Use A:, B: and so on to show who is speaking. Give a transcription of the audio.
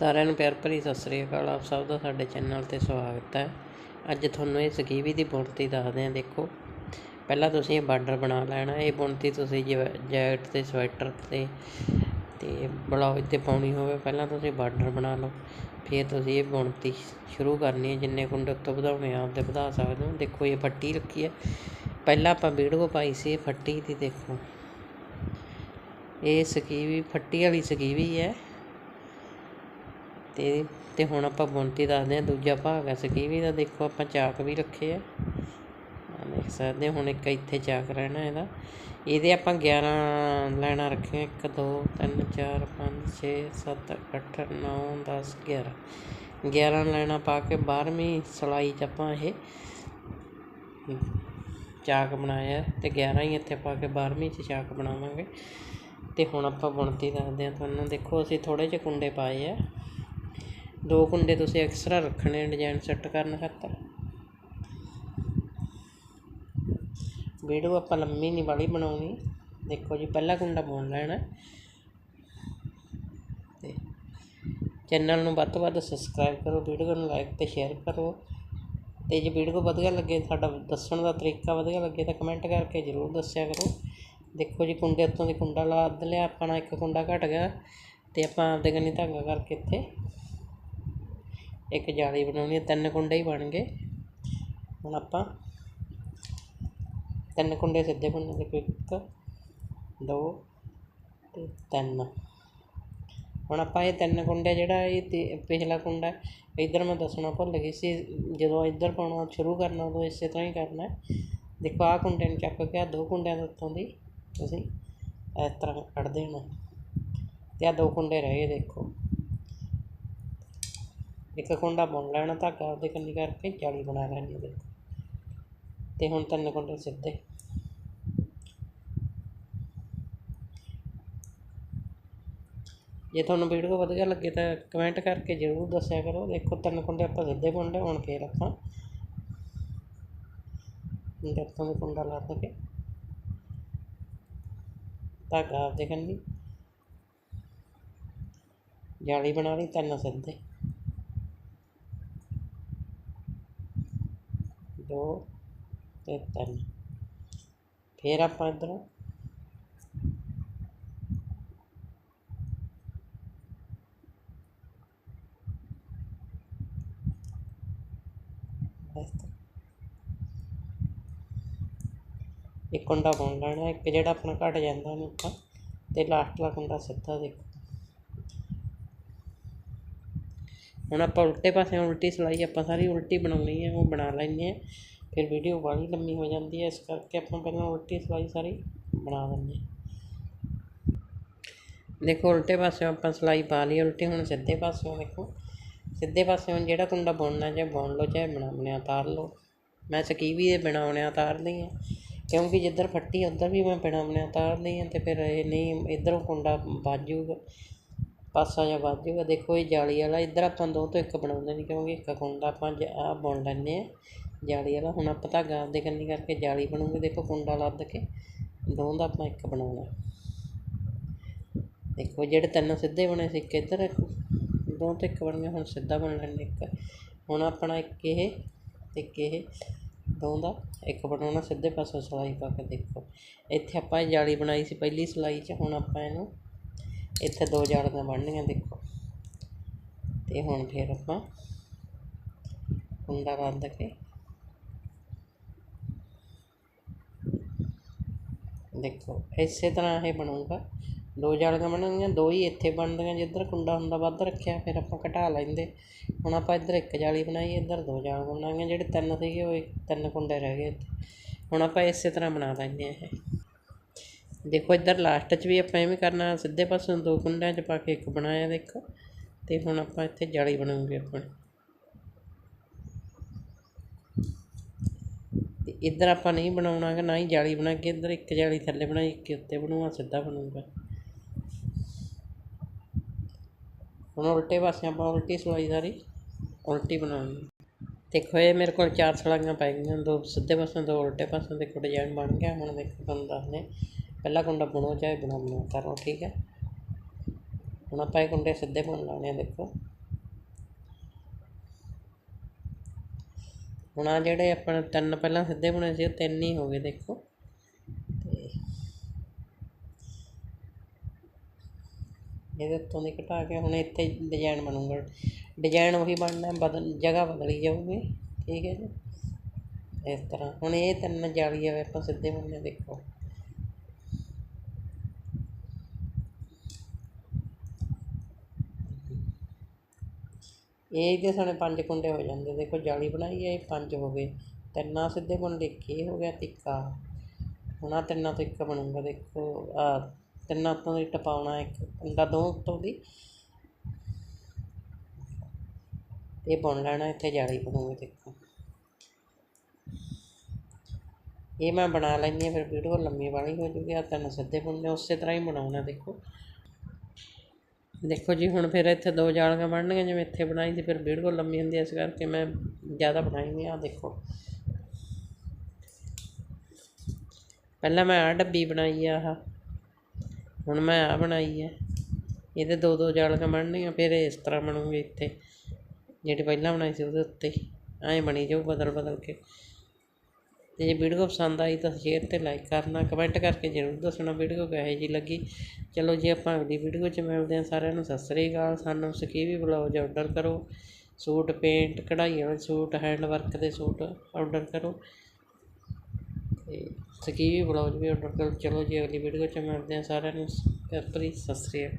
A: ਸਾਰਿਆਂ ਨੂੰ ਪਿਆਰ ਭਰੀ ਸਤਿ ਸ੍ਰੀ ਅਕਾਲ। ਆਪ ਸਭ ਦਾ ਸਾਡੇ ਚੈਨਲ ਤੇ ਸਵਾਗਤ ਹੈ। ਅੱਜ ਤੁਹਾਨੂੰ ਇਹ ਸਕੀਵੀ ਦੀ ਬੁਣਤੀ ਦੱਸਦੇ ਹਾਂ। ਦੇਖੋ, ਪਹਿਲਾਂ ਤੁਸੀਂ ਇਹ ਬਾਰਡਰ ਬਣਾ ਲੈਣਾ। ਇਹ ਬੁਣਤੀ ਤੁਸੀਂ ਜੈਕਟ ਤੇ ਸਵੈਟਰ ਤੇ ਤੇ ਬਲਾਉਜ ਤੇ ਪਾਉਣੀ ਹੋਵੇ, ਪਹਿਲਾਂ ਤੁਸੀਂ ਬਾਰਡਰ ਬਣਾ ਲਓ। ਫਿਰ ਤੁਸੀਂ ਇਹ ਬੁਣਤੀ ਸ਼ੁਰੂ ਕਰਨੀ ਹੈ। ਜਿੰਨੇ ਕੁੰਡੇ ਉੱਤੋਂ ਵਧਾਉਣੇ ਆ, ਆਪਦੇ ਵਧਾ ਸਕਦੇ ਹੋ। ਦੇਖੋ, ਇਹ ਫੱਟੀ ਰੱਖੀ ਹੈ। ਪਹਿਲਾਂ ਆਪਾਂ ਵੀਡੀਓ ਪਾਈ ਸੀ ਇਹ ਫੱਟੀ ਦੀ, ਦੇਖੋ। ਇਹ ਸਕੀਵੀ ਫੱਟੀ ਵਾਲੀ ਸਕੀਵੀ ਹੈ। ਤੇ ਤੇ ਹੁਣ ਆਪਾਂ ਬੁਣਤੀ ਦੱਸਦੇ ਹਾਂ ਦੂਜਾ ਭਾਗ ਹੈ ਸਕੀਵੀ ਦਾ। ਦੇਖੋ ਆਪਾਂ ਚਾਕ ਵੀ ਰੱਖੇ ਆ। ਦੇਖ ਸਕਦੇ ਹੋ, ਹੁਣ ਇੱਕ ਇੱਥੇ ਚਾਕ ਰਹਿਣਾ ਇਹਦਾ। ਇਹਦੇ ਆਪਾਂ 11 ਲਾਈਨਾਂ ਰੱਖੀਆਂ 1 2 3 4 5 6 7 8 9 10 11 11 ਲਾਈਨਾਂ ਪਾ ਕੇ 12ਵੀਂ ਸਲਾਈ 'ਚ ਆਪਾਂ ਇਹ ਚਾਕ ਬਣਾਇਆ ਤੇ 11 ਹੀ ਇੱਥੇ ਪਾ ਕੇ 12ਵੀਂ 'ਚ ਚਾਕ ਬਣਾਵਾਂਗੇ। ਤੇ ਹੁਣ ਆਪਾਂ ਬੁਣਤੀ ਦੱਸਦੇ ਹਾਂ ਤੁਹਾਨੂੰ। ਦੇਖੋ ਅਸੀਂ ਥੋੜੇ ਜਿਹੇ ਕੁੰਡੇ ਪਾਏ ਆ। ਦੋ ਕੁੰਡੇ ਤੁਸੀਂ ਐਕਸਟਰਾ ਰੱਖਣੇ ਡਿਜ਼ਾਈਨ ਸੈੱਟ ਕਰਨ ਖਾਤਰ। ਵੀਡੀਓ ਆਪਾਂ ਲੰਮੀ ਨਹੀਂ ਵਾਲੀ ਬਣਾਉਣੀ। ਦੇਖੋ ਜੀ, ਪਹਿਲਾ ਕੁੰਡਾ ਬੁਣ ਲੈਣਾ। ਤੇ ਚੈਨਲ ਨੂੰ ਵੱਧ ਤੋਂ ਵੱਧ ਸਬਸਕ੍ਰਾਈਬ ਕਰੋ ਵੀਡੀਓ ਨੂੰ ਲਾਈਕ ਤੇ ਸ਼ੇਅਰ ਕਰੋ। ਤੇ ਜੇ ਵੀਡੀਓ ਵਧੀਆ ਲੱਗੇ, ਸਾਡਾ ਦੱਸਣ ਦਾ ਤਰੀਕਾ ਵਧੀਆ ਲੱਗੇ ਤਾਂ ਕਮੈਂਟ ਕਰਕੇ ਜ਼ਰੂਰ ਦੱਸਿਆ ਕਰੋ। ਦੇਖੋ ਜੀ, ਕੁੰਡੇ ਉੱਤੋਂ ਦੀ ਕੁੰਡਾ ਲਾ ਅੱਧ ਲਿਆ, ਆਪਣਾ ਇੱਕ ਕੁੰਡਾ ਘਟ ਗਿਆ। ਤੇ ਆਪਾਂ ਆਪਦੇ ਕੰਨੀ ਧਾਗਾ ਕਰਕੇ ਇੱਥੇ ਇੱਕ ਜਾਲੀ ਬਣਾਉਣੀ ਹੈ ਤਿੰਨ ਕੁੰਡੇ ਹੀ ਬਣ ਗਏ। ਹੁਣ ਆਪਾਂ ਤਿੰਨ ਕੁੰਡੇ ਸਿੱਧੇ ਬਣਨੇ ਦੇ ਇੱਕ, ਦੋ ਤੇ ਤਿੰਨ। ਹੁਣ ਆਪਾਂ ਇਹ ਤਿੰਨ ਕੁੰਡੇ ਜਿਹੜਾ ਇਹ ਤੇ ਪਿਛਲਾ ਕੁੰਡਾ, ਇੱਧਰ ਮੈਂ ਦੱਸਣਾ ਭੁੱਲ ਗਈ ਸੀ, ਜਦੋਂ ਇੱਧਰ ਪਾਉਣਾ ਸ਼ੁਰੂ ਕਰਨਾ, ਉਦੋਂ ਇਸੇ ਤਰ੍ਹਾਂ ਹੀ ਕਰਨਾ। ਦੇਖੋ, ਆਹ ਕੁੰਡੇ ਨੂੰ ਚੱਕ ਕੇ, ਆਹ ਦੋ ਕੁੰਡਿਆਂ ਦੇ ਉੱਤੋਂ ਦੀ ਤੁਸੀਂ ਇਸ ਤਰ੍ਹਾਂ ਕੱਢ ਦੇਣਾ। ਤੇ ਆਹ ਦੋ ਕੁੰਡੇ ਰਹਿ ਗਏ, ਦੇਖੋ। ਇੱਕ ਕੁੰਡਾ ਬੁਣ ਲੈਣਾ ਧਾਗਾ ਉਹਦੇ ਕੰਨੀ ਕਰਕੇ ਜਾਲੀ ਬਣਾ ਲੈਣੀ ਉਹਦੇ ਤੇ ਹੁਣ ਤਿੰਨ ਕੁੰਡੇ ਸਿੱਧੇ। ਜੇ ਤੁਹਾਨੂੰ ਵੀਡੀਓ ਵਧੀਆ ਲੱਗੇ ਤਾਂ ਕਮੈਂਟ ਕਰਕੇ ਜ਼ਰੂਰ ਦੱਸਿਆ ਕਰੋ। ਦੇਖੋ ਤਿੰਨ ਕੁੰਡੇ ਆਪਾਂ ਸਿੱਧੇ ਬੁਣਦੇ ਹੁਣ ਫੇਰ ਆਪਾਂ ਦੇਖੋ ਦੇ ਕੁੰਡਾ ਲਾ ਕੇ ਧਾਗਾ ਆਪਦੇ ਕੰਨੀ। ਜਾਲੀ ਬਣਾ ਲਈ, ਤਿੰਨ ਸਿੱਧੇ। ਦੋ ਅਤੇ ਤਿੰਨ। ਫਿਰ ਆਪਾਂ ਇੱਧਰੋਂ ਇੱਕ ਕੁੰਡਾ ਬੁਣ ਲੈਣਾ, ਇੱਕ ਜਿਹੜਾ ਆਪਣਾ ਘਟ ਜਾਂਦਾ ਉਹਨੂੰ ਆਪਾਂ, ਤੇ ਲਾਸਟ ਵਾਲਾ ਕੁੰਡਾ ਸਿੱਧਾ ਦੇਖੋ। ਹੁਣ ਆਪਾਂ ਉਲਟੇ ਪਾਸੇ ਉਲਟੀ ਸਿਲਾਈ ਆਪਾਂ ਸਾਰੀ ਉਲਟੀ ਬਣਾਉਣੀ ਹੈ, ਉਹ ਬਣਾ ਲੈਂਦੇ ਹਾਂ। ਫਿਰ ਵੀਡੀਓ ਬਾਹਲੀ ਲੰਮੀ ਹੋ ਜਾਂਦੀ ਹੈ, ਇਸ ਕਰਕੇ ਆਪਾਂ ਪਹਿਲਾਂ ਉਲਟੀ ਸਿਲਾਈ ਸਾਰੀ ਬਣਾ ਦਿੰਦੇ ਹਾਂ। ਦੇਖੋ, ਉਲਟੇ ਪਾਸੇ ਆਪਾਂ ਸਿਲਾਈ ਪਾ ਲਈ, ਉਲਟੀ ਹੁਣ ਸਿੱਧੇ ਪਾਸਿਓਂ ਦੇਖੋ। ਸਿੱਧੇ ਪਾਸਿਓਂ ਜਿਹੜਾ ਕੁੰਡਾ ਬੁਣਨਾ, ਚਾਹੇ ਬੁਣ ਲਓ, ਚਾਹੇ ਬਣਾਉਣੇ ਉਤਾਰ ਲਓ। ਮੈਂ ਸਕੀਵੀ ਦੇ ਬਣਾਉਣੇ ਉਤਾਰਦੀ ਹਾਂ ਕਿਉਂਕਿ ਜਿੱਧਰ ਫੱਟੀ, ਉੱਧਰ ਵੀ ਮੈਂ ਬਣਾਉਣੇ ਤਾਰਦੀ ਹਾਂ ਤੇ ਫਿਰ ਇਹ ਨਹੀਂ, ਇੱਧਰੋਂ ਕੁੰਡਾ ਵੱਜ ਜਾਊਗਾ। ਪਾਸਾ ਜਿਹਾ ਵੱਧ ਜੂਗਾ। ਦੇਖੋ ਇਹ ਜਾਲੀ ਵਾਲਾ, ਇੱਧਰ ਆਪਾਂ ਦੋ ਤੋਂ ਇੱਕ ਬਣਾਉਂਦੇ ਨਹੀਂ ਕਿਉਂਕਿ ਇੱਕ ਕੁੰਡਾ ਆਪਾਂ ਆਹ ਬੁਣ ਲੈਂਦੇ ਆ ਜਾਲੀ ਵਾਲਾ, ਹੁਣ ਆਪਾਂ ਧਾਗਾ ਆਪਦੇ ਕੰਨੀ ਕਰਕੇ ਜਾਲੀ ਬਣੂਗੀ। ਦੇਖੋ ਕੁੰਡਾ ਲੱਦ ਕੇ ਦੋ ਦਾ ਆਪਾਂ ਇੱਕ ਬਣਾਉਣਾ। ਦੇਖੋ ਜਿਹੜੇ ਤਿੰਨ ਸਿੱਧੇ ਬਣੇ ਸੀ, ਇੱਕ ਇੱਧਰ ਦੋ ਤੋਂ ਇੱਕ ਬਣ ਗਿਆ ਹੁਣ ਸਿੱਧਾ ਬਣ ਲੈਣੇ ਇੱਕ। ਹੁਣ ਆਪਣਾ ਇੱਕ ਇਹ ਤੇ ਇੱਕ ਇਹ ਦੋ ਦਾ ਇੱਕ ਬਣਾਉਣਾ, ਸਿੱਧੇ ਪਾਸੇ ਸਿਲਾਈ ਪਾ ਕੇ ਦੇਖੋ। ਇੱਥੇ ਆਪਾਂ ਇਹ ਜਾਲੀ ਬਣਾਈ ਸੀ, ਪਹਿਲੀ ਸਿਲਾਈ 'ਚ, ਹੁਣ ਆਪਾਂ ਇਹਨੂੰ ਇੱਥੇ ਦੋ ਜਾਲੀਆਂ ਬਣਨੀਆਂ, ਦੇਖੋ। ਤੇ ਹੁਣ ਫਿਰ ਆਪਾਂ ਕੁੰਡਾ ਰੱਦ ਕੇ ਦੇਖੋ, ਇਸੇ ਤਰ੍ਹਾਂ ਇਹ ਬਣੂਗਾ। ਦੋ ਜਾਲੀਆਂ ਬਣਨਗੀਆਂ, ਦੋ ਹੀ ਇੱਥੇ ਬਣਦੀਆਂ ਜਿੱਧਰ ਕੁੰਡਾ ਹੁੰਦਾ ਵੱਧ ਰੱਖਿਆ, ਫਿਰ ਆਪਾਂ ਘਟਾ ਲੈਂਦੇ। ਹੁਣ ਆਪਾਂ ਇੱਧਰ ਇੱਕ ਜਾਲੀ ਬਣਾਈ, ਇੱਧਰ ਦੋ ਜਾਲੀਆਂ ਬਣਾਈਆਂ, ਜਿਹੜੇ ਤਿੰਨ ਸੀਗੇ, ਉਹ ਇੱਕ- ਤਿੰਨ ਕੁੰਡੇ ਰਹਿ ਗਏ ਇੱਥੇ। ਹੁਣ ਆਪਾਂ ਇਸੇ ਤਰ੍ਹਾਂ ਬਣਾ ਲੈਂਦੇ ਆ ਇਹ। ਦੇਖੋ ਇੱਧਰ ਲਾਸਟ 'ਚ ਵੀ ਆਪਾਂ ਐਵੇਂ ਕਰਨਾ, ਸਿੱਧੇ ਪਾਸੋਂ ਦੋ ਕੁੰਡਿਆਂ 'ਚ ਪਾ ਕੇ ਇੱਕ ਬਣਾਇਆ ਦੇਖੋ, ਤੇ ਹੁਣ ਆਪਾਂ ਇੱਥੇ ਜਾਲੀ ਬਣਾਉਂਗੇ ਆਪਣੀ। ਤੇ ਇੱਧਰ ਆਪਾਂ ਨਹੀਂ ਬਣਾਉਣਾ ਗਾ ਨਾ ਹੀ ਜਾਲੀ ਬਣਾ ਕੇ ਇੱਧਰ ਇੱਕ ਜਾਲੀ ਥੱਲੇ ਬਣਾਈ, ਇੱਕ ਉੱਤੇ ਬਣੂਗਾ ਸਿੱਧਾ ਬਣੂਗਾ। ਹੁਣ ਉਲਟੇ ਪਾਸੇ ਆਪਾਂ ਉਲਟੀ ਸਲਾਈ ਸਾਰੀ ਉਲਟੀ ਬਣਾਉਣੀ। ਦੇਖੋ ਇਹ ਮੇਰੇ ਕੋਲ ਚਾਰ ਸਲਾਈਆਂ ਪੈ ਗਈਆਂ, ਦੋ ਸਿੱਧੇ ਪਾਸੇ, ਦੋ ਉਲਟੇ ਪਾਸੇ, ਦੇਖੋ ਡਿਜ਼ਾਈਨ ਬਣ ਗਿਆ, ਹੁਣ ਦੇਖੋ ਤੁਹਾਨੂੰ ਦੱਸਦੇ ਪਹਿਲਾ ਕੁੰਡਾ ਬੁਣੋ ਚਾਹੇ ਬਿਨਾਂ ਬੁਣੋ ਕਰੋ, ਠੀਕ ਹੈ। ਹੁਣ ਆਪਾਂ ਇਹ ਕੁੰਡੇ ਸਿੱਧੇ ਬੁਣ ਲਾਉਣੇ ਆ, ਦੇਖੋ। ਹੁਣ ਆ ਜਿਹੜੇ ਆਪਾਂ ਤਿੰਨ ਪਹਿਲਾਂ ਸਿੱਧੇ ਬੁਣੇ ਸੀ, ਉਹ ਤਿੰਨ ਹੀ ਹੋ ਗਏ, ਦੇਖੋ। ਇਹਦੇ ਉੱਤੋਂ ਦੀ ਘਟਾ ਕੇ ਹੁਣ ਇੱਥੇ ਡਿਜ਼ਾਈਨ ਬਣੂਗਾ। ਡਿਜ਼ਾਈਨ ਉਹੀ ਬਣਨਾ, ਬਦਲ, ਜਗ੍ਹਾ ਬਦਲੀ ਜਾਊਗੀ, ਠੀਕ ਹੈ ਜੀ। ਇਸ ਤਰ੍ਹਾਂ। ਹੁਣ ਇਹ ਤਿੰਨ ਜਾਲੀਆਂ ਆਪਾਂ ਸਿੱਧੇ ਬਣਨੇ ਦੇਖੋ। ਇਹਦੇ ਸਣੇ ਪੰਜ ਕੁੰਡੇ ਹੋ ਜਾਂਦੇ, ਦੇਖੋ ਜਾਲੀ ਬਣਾਈ ਹੈ, ਇਹ ਪੰਜ ਹੋ ਗਏ। ਤਿੰਨਾਂ ਸਿੱਧੇ ਬੁਣ ਲਿਖੇ ਇਹ ਹੋ ਗਿਆ ਤਿੱਕਾ ਹੁਣ ਆਹ ਤਿੰਨਾਂ ਤੋਂ ਇੱਕ ਬਣੂਗਾ, ਦੇਖੋ ਆ ਤਿੰਨਾਂ ਤੋਂ ਦੀ ਟਪਾਉਣਾ, ਇੱਕ ਕੁੰਡਾ ਦੋ ਉੱਤੋਂ ਦੀ। ਇਹ ਬੁਣ ਲੈਣਾ, ਇੱਥੇ ਜਾਲੀ ਬਣੂਗੀ, ਦੇਖੋ। ਇਹ ਮੈਂ ਬਣਾ ਲੈਂਦੀ ਹਾਂ, ਫਿਰ ਵੀਡੀਓ ਲੰਮੀ ਵਾਲੀ ਹੋ ਜੂਗੀ ਆ ਤਿੰਨ ਸਿੱਧੇ ਬੁਣਨੇ ਉਸੇ ਤਰ੍ਹਾਂ ਹੀ ਬਣਾਉਣਾ, ਦੇਖੋ। ਦੇਖੋ ਜੀ, ਹੁਣ ਫਿਰ ਇੱਥੇ ਦੋ ਜਾਲੀਆਂ ਬਣਨਗੀਆਂ ਜਿਵੇਂ ਇੱਥੇ ਬਣਾਈ ਸੀ, ਫਿਰ ਵੀਡੀਓ ਲੰਮੀ ਹੁੰਦੀ ਹੈ ਇਸ ਕਰਕੇ ਮੈਂ ਜ਼ਿਆਦਾ ਬਣਾਈ ਨਹੀਂ ਆ, ਦੇਖੋ। ਪਹਿਲਾਂ ਮੈਂ ਆ ਡੱਬੀ ਬਣਾਈ ਆ, ਆਹ। ਹੁਣ ਮੈਂ ਆ ਬਣਾਈ ਹੈ ਇਹਦੇ ਦੋ ਦੋ ਜਾਲੀਆਂ ਬਣਨਗੀਆਂ ਫਿਰ ਇਸ ਤਰ੍ਹਾਂ ਬਣੂਗੀ ਇੱਥੇ। ਜਿਹੜੀ ਪਹਿਲਾਂ ਬਣਾਈ ਸੀ, ਉਹਦੇ ਉੱਤੇ। ਐਂ ਬਣੀ ਜਾਊ ਬਦਲ ਬਦਲ ਕੇ। ਅਤੇ ਜੇ ਵੀਡੀਓ ਪਸੰਦ ਆਈ ਤਾਂ ਸ਼ੇਅਰ ਤੇ ਲਾਈਕ ਕਰਨਾ ਕਮੈਂਟ ਕਰਕੇ ਜ਼ਰੂਰ ਦੱਸਣਾ ਵੀਡੀਓ ਕਿਹੋ ਜਿਹੀ ਲੱਗੀ। ਚਲੋ ਜੀ, ਆਪਾਂ ਅਗਲੀ ਵੀਡੀਓ 'ਚ ਮਿਲਦੇ ਹਾਂ। ਸਾਰਿਆਂ ਨੂੰ ਸਤਿ ਸ੍ਰੀ ਅਕਾਲ। ਸਾਨੂੰ ਸਕੀਵੀ ਬਲੌਜ ਆਰਡਰ ਕਰੋ। ਸੂਟ ਪੇਂਟ ਕਢਾਈ ਵਾਲੇ ਸੂਟ ਹੈਂਡ ਵਰਕ ਦੇ ਸੂਟ ਆਰਡਰ ਕਰੋ। ਅਤੇ ਸਕੀਵੀ ਬਲੌਜ ਵੀ ਆਰਡਰ ਕਰੋ। ਚਲੋ ਜੀ, ਅਗਲੀ ਵੀਡੀਓ 'ਚ ਮਿਲਦੇ ਹਾਂ। ਸਾਰਿਆਂ ਨੂੰ ਪਿਆਰ ਭਰੀ ਸਤਿ ਸ੍ਰੀ ਅਕਾਲ।